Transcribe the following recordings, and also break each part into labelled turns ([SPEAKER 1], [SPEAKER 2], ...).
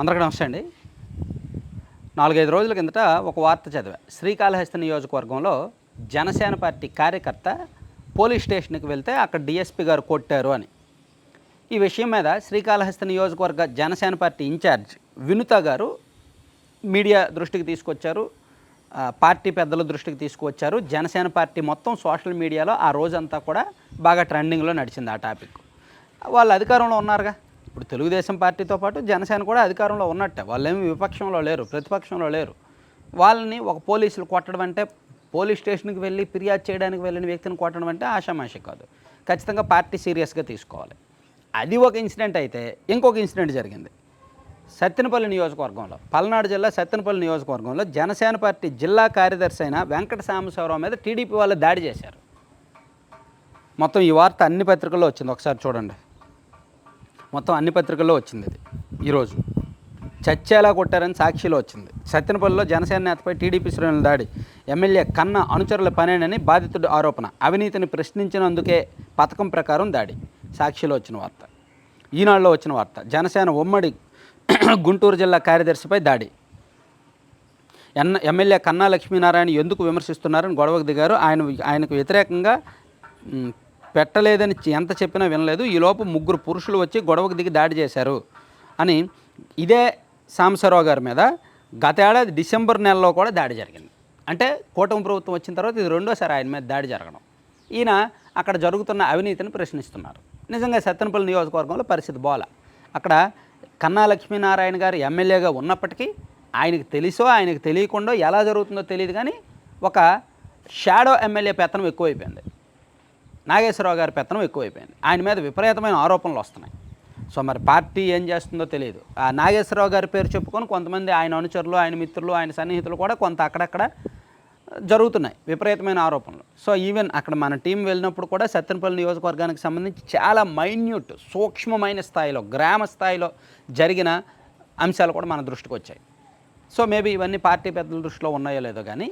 [SPEAKER 1] అందరికీ నమస్తే అండి. నాలుగైదు రోజుల కిందట ఒక వార్త చదివా. శ్రీకాళహస్తి నియోజకవర్గంలో జనసేన పార్టీ కార్యకర్త పోలీస్ స్టేషన్కి వెళ్తే అక్కడ డిఎస్పీ గారు కొట్టారు అని. ఈ విషయం మీద శ్రీకాళహస్తి నియోజకవర్గ జనసేన పార్టీ ఇన్ఛార్జ్ వినుత గారు మీడియా దృష్టికి తీసుకొచ్చారు. పార్టీ పెద్దల దృష్టికి తీసుకువచ్చారు జనసేన పార్టీ మొత్తం సోషల్ మీడియాలో ఆ రోజంతా కూడా బాగా ట్రెండింగ్లో నడిచింది ఆ టాపిక్. వాళ్ళు అధికారంలో ఉన్నారుగా? ఇప్పుడు తెలుగుదేశం పార్టీతో పాటు జనసేన కూడా అధికారంలో ఉన్నట్టే. వాళ్ళేమి విపక్షంలో లేరు ప్రతిపక్షంలో లేరు. వాళ్ళని ఒక పోలీసులు కొట్టడం అంటే పోలీస్ స్టేషన్కి వెళ్ళి ఫిర్యాదు చేయడానికి వెళ్ళిన వ్యక్తిని కొట్టడం అంటే ఆషామాషి కాదు. ఖచ్చితంగా పార్టీ సీరియస్గా తీసుకోవాలి. అది ఒక ఇన్సిడెంట్ అయితే ఇంకొక ఇన్సిడెంట్ జరిగింది. సత్తెనపల్లి నియోజకవర్గంలో పల్నాడు జిల్లా సత్తెనపల్లి నియోజకవర్గంలో జనసేన పార్టీ జిల్లా కార్యదర్శి అయిన వెంకట సాంబశివరావు మీద టీడీపీ వాళ్ళు దాడి చేశారు. మొత్తం ఈ వార్త అన్ని పత్రికల్లో వచ్చింది. ఒకసారి చూడండి. మొత్తం అన్ని పత్రికల్లో వచ్చింది అది ఈరోజు చచ్చేలా కొట్టారని సాక్షిలో వచ్చింది. సత్యనపల్లిలో జనసేన నేతపై టీడీపీ శ్రేణుల దాడి ఎమ్మెల్యే కన్న అనుచరుల పనేనని బాధితుడి ఆరోపణ అవినీతిని ప్రశ్నించినందుకే పథకం ప్రకారం దాడి సాక్షిలో వచ్చిన వార్త. ఈనాడులో వచ్చిన వార్త జనసేన ఉమ్మడి గుంటూరు జిల్లా కార్యదర్శిపై దాడి. ఎన్న ఎమ్మెల్యే కన్నా లక్ష్మీనారాయణ ఎందుకు విమర్శిస్తున్నారని గొడవకు దిగారు? ఆయన ఆయనకు వ్యతిరేకంగా పెట్టలేదని ఎంత చెప్పినా వినలేదు. ఈలోపు ముగ్గురు పురుషులు వచ్చి గొడవకు దిగి దాడి చేశారు అని ఇదే సాంబశివరావు గారి మీద గతేడాది డిసెంబర్ నెలలో కూడా దాడి జరిగింది. అంటే కూటమి ప్రభుత్వం వచ్చిన తర్వాత ఇది రెండోసారి ఆయన మీద దాడి జరగడం. ఈయన అక్కడ జరుగుతున్న అవినీతిని ప్రశ్నిస్తున్నారు. నిజంగా సత్తెనపల్లి నియోజకవర్గంలో పరిస్థితి బోల. అక్కడ కన్నా లక్ష్మీనారాయణ గారు ఎమ్మెల్యేగా ఉన్నప్పటికీ ఆయనకు తెలుసో ఆయనకు తెలియకుండా ఎలా జరుగుతుందో తెలియదు కానీ ఒక షాడో ఎమ్మెల్యే పెత్తనం ఎక్కువైపోయింది. నాగేశ్వరరావు గారి పెత్తనం ఎక్కువైపోయింది. ఆయన మీద విపరీతమైన ఆరోపణలు వస్తున్నాయి. సో మరి పార్టీ ఏం చేస్తుందో తెలియదు. ఆ నాగేశ్వరరావు గారి పేరు చెప్పుకొని కొంతమంది ఆయన అనుచరులు ఆయన మిత్రులు ఆయన సన్నిహితులు కూడా కొంత అక్కడక్కడ జరుగుతున్నాయి. విపరీతమైన ఆరోపణలు. సో ఈవెన్ అక్కడ మన టీం వెళ్ళినప్పుడు కూడా సత్తెనపల్లి నియోజకవర్గానికి సంబంధించి చాలా మైన్యూట్ సూక్ష్మమైన స్థాయిలో గ్రామ స్థాయిలో జరిగిన అంశాలు కూడా మన దృష్టికి వచ్చాయి. సో మేబీ ఇవన్నీ పార్టీ పెద్దల దృష్టిలో ఉన్నాయో లేదో కానీ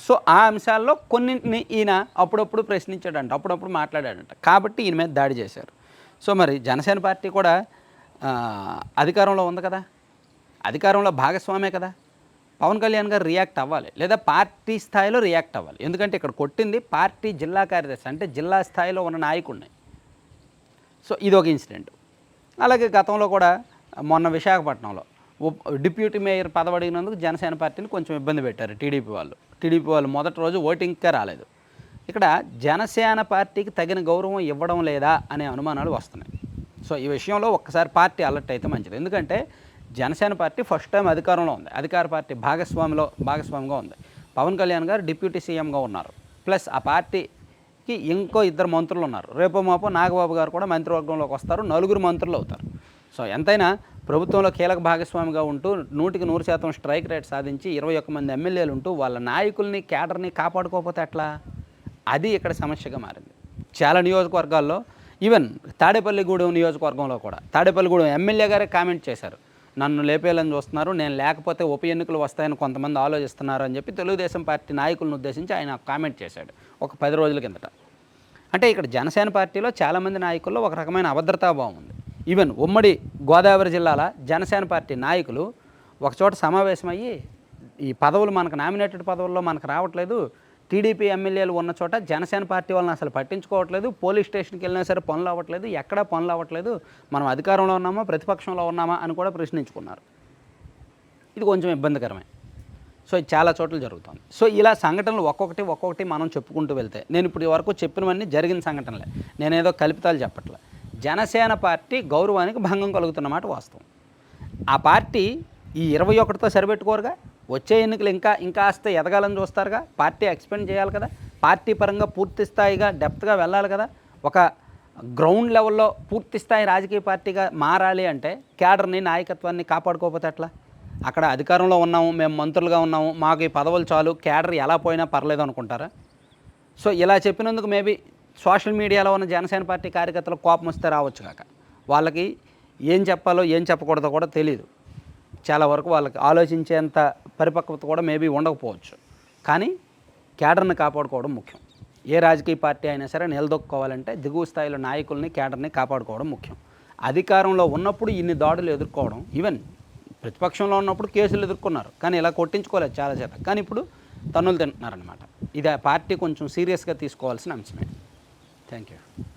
[SPEAKER 1] సో ఆ అంశాల్లో కొన్నింటిని ఈయన అప్పుడప్పుడు ప్రశ్నించాడంట అప్పుడప్పుడు మాట్లాడాడంట. కాబట్టి ఈయన మీద దాడి చేశారు. సో మరి జనసేన పార్టీ కూడా అధికారంలో ఉంది కదా? అధికారంలో భాగస్వామే కదా? పవన్ కళ్యాణ్ గారు రియాక్ట్ అవ్వాలి లేదా పార్టీ స్థాయిలో రియాక్ట్ అవ్వాలి. ఎందుకంటే ఇక్కడ కొట్టింది పార్టీ జిల్లా కార్యదర్శి అంటే జిల్లా స్థాయిలో ఉన్న నాయకుడిని. సో ఇది ఒక ఇన్సిడెంట్. అలాగే గతంలో కూడా మొన్న విశాఖపట్నంలో డిప్యూటీ మేయర్ పదవి అడిగినందుకు జనసేన పార్టీని కొంచెం ఇబ్బంది పెట్టారు టీడీపీ వాళ్ళు. టీడీపీ వాళ్ళు మొదటి రోజు ఓటింగ్కే రాలేదు. ఇక్కడ జనసేన పార్టీకి తగిన గౌరవం ఇవ్వడం లేదా అనే అనుమానాలు వస్తున్నాయి. సో ఈ విషయంలో ఒక్కసారి పార్టీ అలర్ట్ అయితే మంచిది. ఎందుకంటే జనసేన పార్టీ ఫస్ట్ టైం అధికారంలో ఉంది. అధికార పార్టీ భాగస్వామిలో భాగస్వామిగా ఉంది. పవన్ కళ్యాణ్ గారు డిప్యూటీ సీఎంగా ఉన్నారు. ప్లస్ ఆ పార్టీకి ఇంకో ఇద్దరు మంత్రులు ఉన్నారు. రేపో మాపో నాగబాబు గారు కూడా మంత్రివర్గంలోకి వస్తారు. నలుగురు మంత్రులు అవుతారు. సో ఎంతైనా ప్రభుత్వంలో కీలక భాగస్వామిగా ఉంటూ నూటికి నూరు శాతం స్ట్రైక్ రేట్ సాధించి ఇరవై ఒక్క మంది ఎమ్మెల్యేలు ఉంటూ వాళ్ళ నాయకుల్ని కేడర్ని కాపాడుకోకపోతే ఎట్లా? అది ఇక్కడ సమస్యగా మారింది. చాలా నియోజకవర్గాల్లో ఈవెన్ తాడేపల్లిగూడెం నియోజకవర్గంలో కూడా. తాడేపల్లిగూడెం ఎమ్మెల్యే గారే కామెంట్ చేశారు. నన్ను లేపేయాలని చూస్తున్నారు నేను లేకపోతే ఉప ఎన్నికలు వస్తాయని కొంతమంది ఆలోచిస్తున్నారు అని చెప్పి తెలుగుదేశం పార్టీ నాయకులను ఉద్దేశించి ఆయన కామెంట్ చేశాడు ఒక పది రోజుల కిందట. అంటే ఇక్కడ జనసేన పార్టీలో చాలామంది నాయకుల్లో ఒక రకమైన అభద్రతాభావం ఉంది. ఈవెన్ ఉమ్మడి గోదావరి జిల్లాల జనసేన పార్టీ నాయకులు ఒకచోట సమావేశమయ్యి ఈ పదవులు మనకు నామినేటెడ్ పదవుల్లో మనకు రావట్లేదు. టీడీపీ ఎమ్మెల్యేలు ఉన్న చోట జనసేన పార్టీ వాళ్ళని అసలు పట్టించుకోవట్లేదు. పోలీస్ స్టేషన్కి వెళ్ళినా సరే పనులు అవ్వట్లేదు. ఎక్కడా పనులు అవ్వట్లేదు. మనం అధికారంలో ఉన్నామా? ప్రతిపక్షంలో ఉన్నామా? అని కూడా ప్రశ్నించుకున్నారు. ఇది కొంచెం ఇబ్బందికరమే. సో ఇది చాలా చోట్ల జరుగుతుంది. సో ఇలా సంఘటనలు ఒక్కొక్కటి ఒక్కొక్కటి మనం చెప్పుకుంటూ వెళ్తే నేను ఇప్పుడు వరకు చెప్పినవన్నీ జరిగిన సంఘటనలే. నేనేదో కల్పితాలు చెప్పట్లే. జనసేన పార్టీ గౌరవానికి భంగం కలుగుతున్నమాట వాస్తవం. ఆ పార్టీ ఈ ఇరవై ఒకటితో సరిపెట్టుకోరుగా? వచ్చే ఎన్నికలు ఇంకా ఇంకాస్త ఎదగాలని చూస్తారుగా? పార్టీ ఎక్స్పెండ్ చేయాలి కదా? పార్టీ పరంగా పూర్తి స్థాయిగా డెప్త్గా వెళ్ళాలి కదా? ఒక గ్రౌండ్ లెవెల్లో పూర్తి స్థాయి రాజకీయ పార్టీగా మారాలి అంటే క్యాడర్ని నాయకత్వాన్ని కాపాడుకోకపోతే ఎట్లా? అక్కడ అధికారంలో ఉన్నాము మేము మంత్రులుగా ఉన్నాము మాకు ఈ పదవులు చాలు క్యాడర్ ఎలా పోయినా పర్లేదు అనుకుంటారా? సో ఇలా చెప్పినందుకు మేబీ సోషల్ మీడియాలో ఉన్న జనసేన పార్టీ కార్యకర్తలకు కోపం వస్తే రావచ్చు కాక. వాళ్ళకి ఏం చెప్పాలో ఏం చెప్పకూడదో కూడా తెలియదు చాలా వరకు వాళ్ళకి ఆలోచించేంత పరిపక్వత కూడా మేబీ ఉండకపోవచ్చు. కానీ కేడర్ని కాపాడుకోవడం ముఖ్యం. ఏ రాజకీయ పార్టీ అయినా సరే నిలదొక్కుకోవాలంటే దిగువ స్థాయిలో నాయకుల్ని కేడర్ని కాపాడుకోవడం ముఖ్యం. అధికారంలో ఉన్నప్పుడు ఇన్ని దాడులు ఎదుర్కోవడం ఈవెన్ ప్రతిపక్షంలో ఉన్నప్పుడు కేసులు ఎదుర్కొన్నారు. కానీ ఇలా కొట్టించుకోలేదు చాలా చేత. కానీ ఇప్పుడు తన్నులు తింటున్నారనమాట ఇది ఆ పార్టీ కొంచెం సీరియస్గా తీసుకోవాల్సిన అంశమే. Thank you.